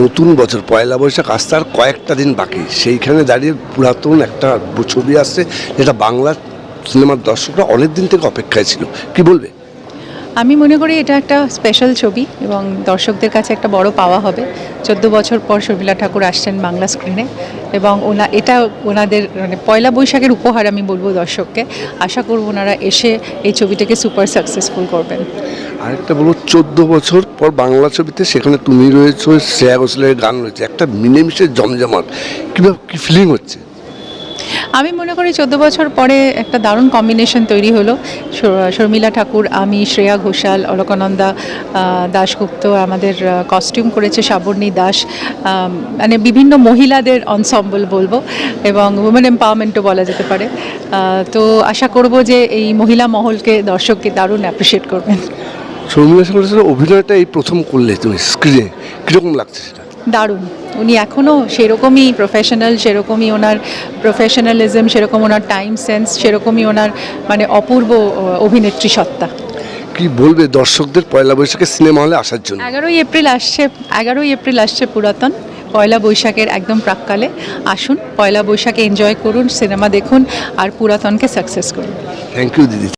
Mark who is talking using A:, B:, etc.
A: নতুন বছর, পয়লা বৈশাখ আসতে আর কয়েকটা দিন বাকি। সেইখানে দাঁড়িয়ে পুরাতন একটা ছবি আসছে, যেটা বাংলা সিনেমার দর্শকরা অনেক দিন থেকে অপেক্ষায় ছিল। কি বলবে?
B: আমি মনে করি এটা একটা স্পেশাল ছবি এবং দর্শকদের কাছে একটা বড় পাওয়া হবে। চোদ্দ বছর পর শর্মিলা ঠাকুর আসছেন বাংলা স্ক্রিনে এবং ওনা, এটা ওনাদের মানে পয়লা বৈশাখের উপহার আমি বলব দর্শককে। আশা করব ওনারা এসে এই ছবিটাকে সুপার সাকসেসফুল করবেন।
A: আরেকটা বলব, চোদ্দ বছর পর বাংলা ছবিতে সেখানে তুমি রয়েছো, শ্রেয়া ঘোষালের গান রয়েছে, একটা মিলেমিশে জমজমাট। কীভাবে, কী ফিলিং হচ্ছে?
B: আমি মনে করি চোদ্দ বছর পরে একটা দারুণ কম্বিনেশন তৈরি হলো। শর্মিলা ঠাকুর, আমি, শ্রেয়া ঘোষাল, অলকানন্দা দাশগুপ্ত আমাদের কস্টিউম করেছে সাবর্ণী দাস মানে বিভিন্ন মহিলাদের অনসম্বল বলব এবং উমেন এম্পাওয়ারমেন্টও বলা যেতে পারে। তো আশা করব যে এই মহিলা মহলকে দর্শককে দারুণ অ্যাপ্রিসিয়েট করবেন।
A: শর্মিলা অভিনয়টা এই প্রথম করলে তুমি স্ক্রিনে কীরকম লাগছে সেটা?
B: দারুণ। উনি এখনও সেরকমই প্রফেশনাল সেরকমই ওনার প্রফেশনালিজম সেরকম ওনার টাইম সেন্স সেরকমই ওনার মানে অপূর্ব অভিনেত্রী সত্তা।
A: কি বলবে দর্শকদের পয়লা বৈশাখে সিনেমা হলে আসার জন্য?
B: এগারোই এপ্রিল আসছে এগারোই এপ্রিল আসছে পুরাতন পয়লা বৈশাখের একদম প্রাককালে। আসুন পয়লা বৈশাখে এনজয় করুন সিনেমা দেখুন আর পুরাতনকে সাকসেস করুন।
A: থ্যাংক ইউ দিদি।